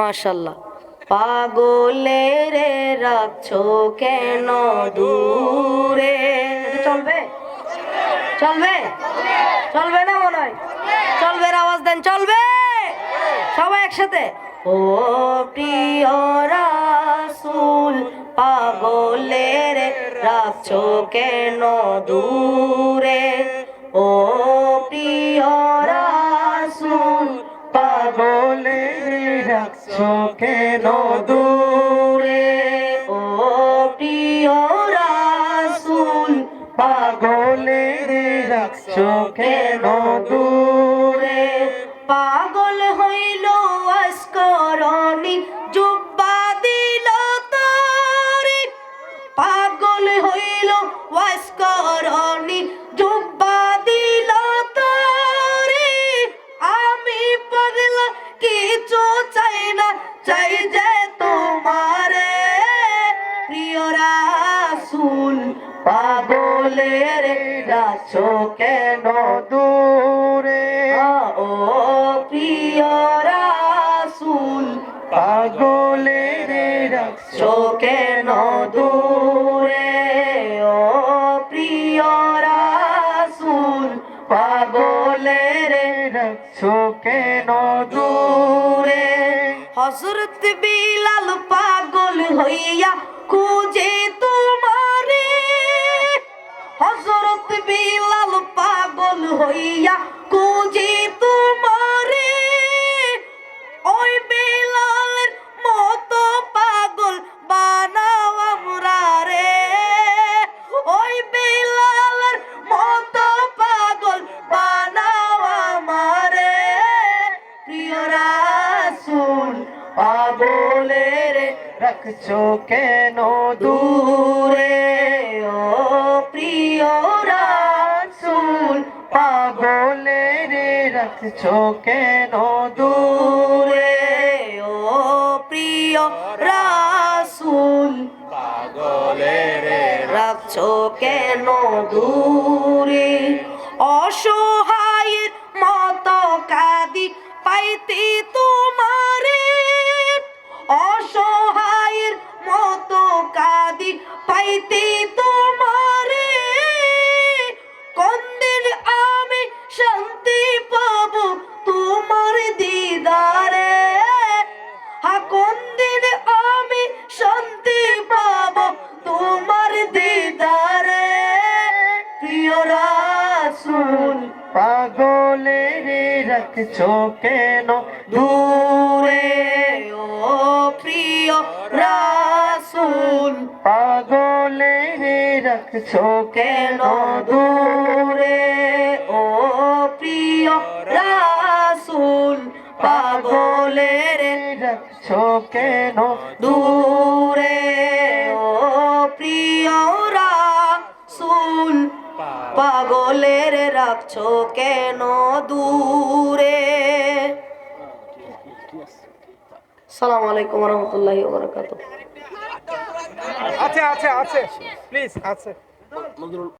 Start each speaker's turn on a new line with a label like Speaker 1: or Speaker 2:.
Speaker 1: মাশাল্লাহ। পাগলে রে রাখছো কেন দূরে? চলবে? চলবে? চলবে না মনে হয়? চলবে আওয়াজ দেন, চলবে? সবাই একসাথে? ও প্রিয় রাসুল পাগলে রে রাখছো কেন দূরে? ও
Speaker 2: রাখছো কেন দূরে?
Speaker 1: ও প্রিয় রাসূল
Speaker 2: পাগলে রাখছো কেন দূরে?
Speaker 1: পাগল হইল আসকরণী, জুব্বা দিল তারে। পাগল হইল ওয়াসকরণী চাই যে তোমারে, প্রিয় রাসূল, পাগলের রাছো কেন
Speaker 2: দূরে?
Speaker 1: ও প্রিয় রাসূল
Speaker 2: পাগলে রাখছো
Speaker 1: কেন দূরে? ও প্রিয় রাসূল, পাগলের
Speaker 2: রাখছো কেন
Speaker 1: দূরে? হযরত বিলাল পাগল হইয়া খুঁজে তোমারে। হজরত বিলাল পাগল হইয়া
Speaker 2: রাখছো কেন
Speaker 1: দূরে? ও প্রিয় রাসূল
Speaker 2: পাগলে রাখছো কেন
Speaker 1: দূরে? ও প্রিয় রাসূল রাখছো কেন দূরে? অসহায়ের মতো কাদি পাইতে তোমারে
Speaker 2: পাগলে রে রাখছো কেন
Speaker 1: দূরে ও প্রিয় রাসূল।
Speaker 2: পাগলে রে রাখছো
Speaker 1: কেন দূরে ও প্রিয় রাসুল। রাসূল রে
Speaker 2: রাখছো কেন
Speaker 1: দূরে পাগলের রাখছো কেন দূরে? সালাম আলাইকুম রহমতুল্লাহ আচ্ছা আচ্ছা
Speaker 2: আচ্ছা আছে আছে। প্লিজ আছে